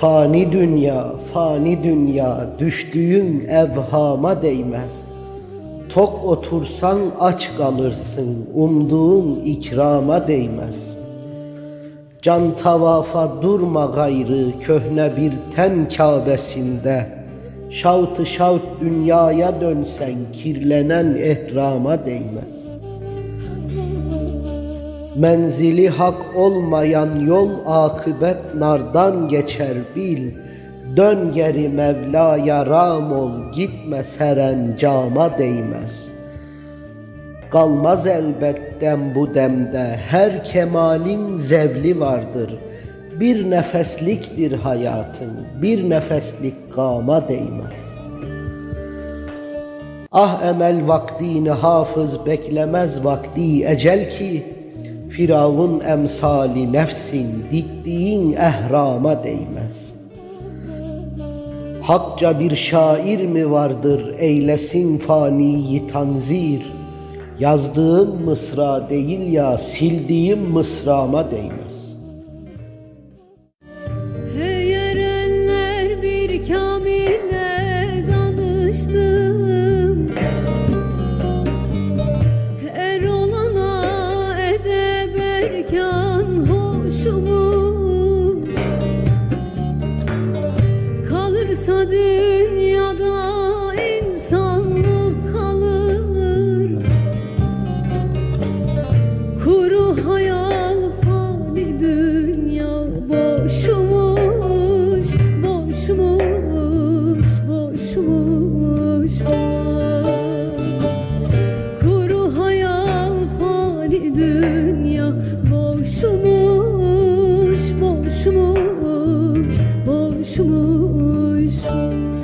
Fani dünya, fani dünya, düştüğün evhama değmez. Tok otursan aç kalırsın, umduğun ikrama değmez. Can tavafa durma gayrı, köhne bir ten Kâbesinde. Şavt şavt dünyaya dönsen, kirlenen ehrama değmez. Menzili hak olmayan yol akıbet nardan geçer bil. Dön geri Mevla'ya ram ol, gitme seren cama değmez. Kalmaz elbetten bu demde, her kemalin zevli vardır. Bir nefesliktir hayatın, bir nefeslik gama değmez. Ah emel vaktini hafız beklemez vakti ecel ki Firavun emsali nefsin diktiğin ehrama değmez. Hakça bir şair mi vardır eylesin faniyi tanzir Yazdığım mısra değil ya sildiğim mısrama değmez. Erkan hoşumuz Kalırsa dünyada olmuşum